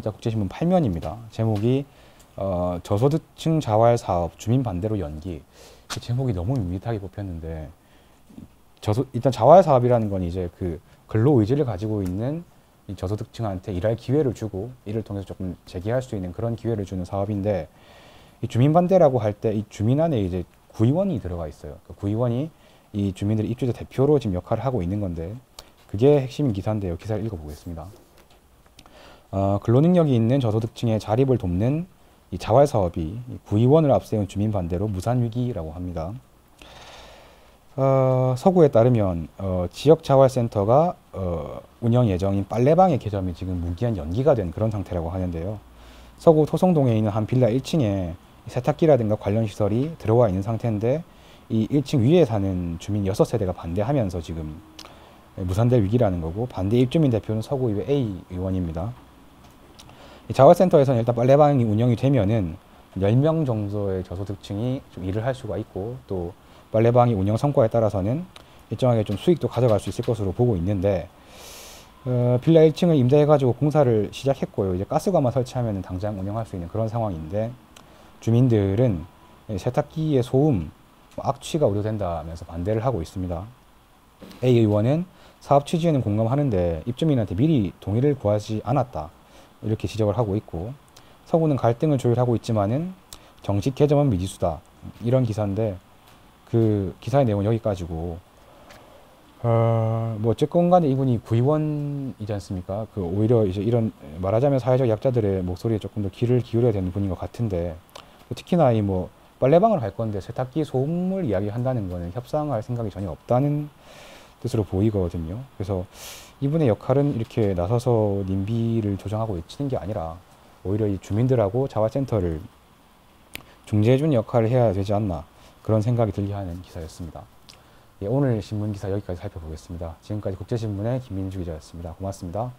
3일자 국제신문 8면입니다. 제목이 어, 저소득층 자활 사업 주민 반대로 연기. 그 제목이 너무 밋밋하게 뽑혔는데 저소 일단 자활 사업이라는 건 이제 그 근로 의지를 가지고 있는 이 저소득층한테 일할 기회를 주고 이를 통해서 조금 재기할 수 있는 그런 기회를 주는 사업인데 이 주민 반대라고 할 때 이 주민 안에 이제 구의원이 들어가 있어요. 그 구의원이 이 주민들 입주자 대표로 지금 역할을 하고 있는 건데 그게 핵심 기사인데요. 기사를 읽어보겠습니다. 어, 근로능력이 있는 저소득층의 자립을 돕는 이 자활 사업이 이 구의원을 앞세운 주민 반대로 무산 위기라고 합니다. 어, 서구에 따르면 어, 지역 자활센터가 어, 운영 예정인 빨래방의 개점이 지금 무기한 연기가 된 그런 상태라고 하는데요. 서구 토성동에 있는 한 빌라 1층에 세탁기라든가 관련 시설이 들어와 있는 상태인데 이 1층 위에 사는 주민 6세대가 반대하면서 지금 무산될 위기라는 거고 반대 입주민 대표는 서구의회 A 의원입니다. 이 자활센터에서는 일단 빨래방이 운영이 되면은 10명 정도의 저소득층이 좀 일을 할 수가 있고 또 빨래방이 운영 성과에 따라서는 일정하게 좀 수익도 가져갈 수 있을 것으로 보고 있는데 어, 빌라 1층을 임대해가지고 공사를 시작했고요. 이제 가스관만 설치하면 당장 운영할 수 있는 그런 상황인데 주민들은 세탁기의 소음, 뭐 악취가 우려된다면서 반대를 하고 있습니다. A 의원은 사업 취지에는 공감하는데 입주민한테 미리 동의를 구하지 않았다. 이렇게 지적을 하고 있고 서구는 갈등을 조율하고 있지만은 정식 개점은 미지수다. 이런 기사인데 그 기사의 내용은 여기까지고 어, 뭐 어쨌건 간에 이분이 구의원이지 않습니까? 그 오히려 이제 이런 말하자면 사회적 약자들의 목소리에 조금 더 귀를 기울여야 되는 분인 것 같은데 특히나 이 뭐 빨래방을 할 건데 세탁기 소음을 이야기한다는 거는 협상할 생각이 전혀 없다는 뜻으로 보이거든요. 그래서 이분의 역할은 이렇게 나서서 님비를 조정하고 외치는 게 아니라 오히려 이 주민들하고 자활센터를 중재해준 역할을 해야 되지 않나 그런 생각이 들게 하는 기사였습니다. 예, 오늘 신문 기사 여기까지 살펴보겠습니다. 지금까지 국제신문의 김민주 기자였습니다. 고맙습니다.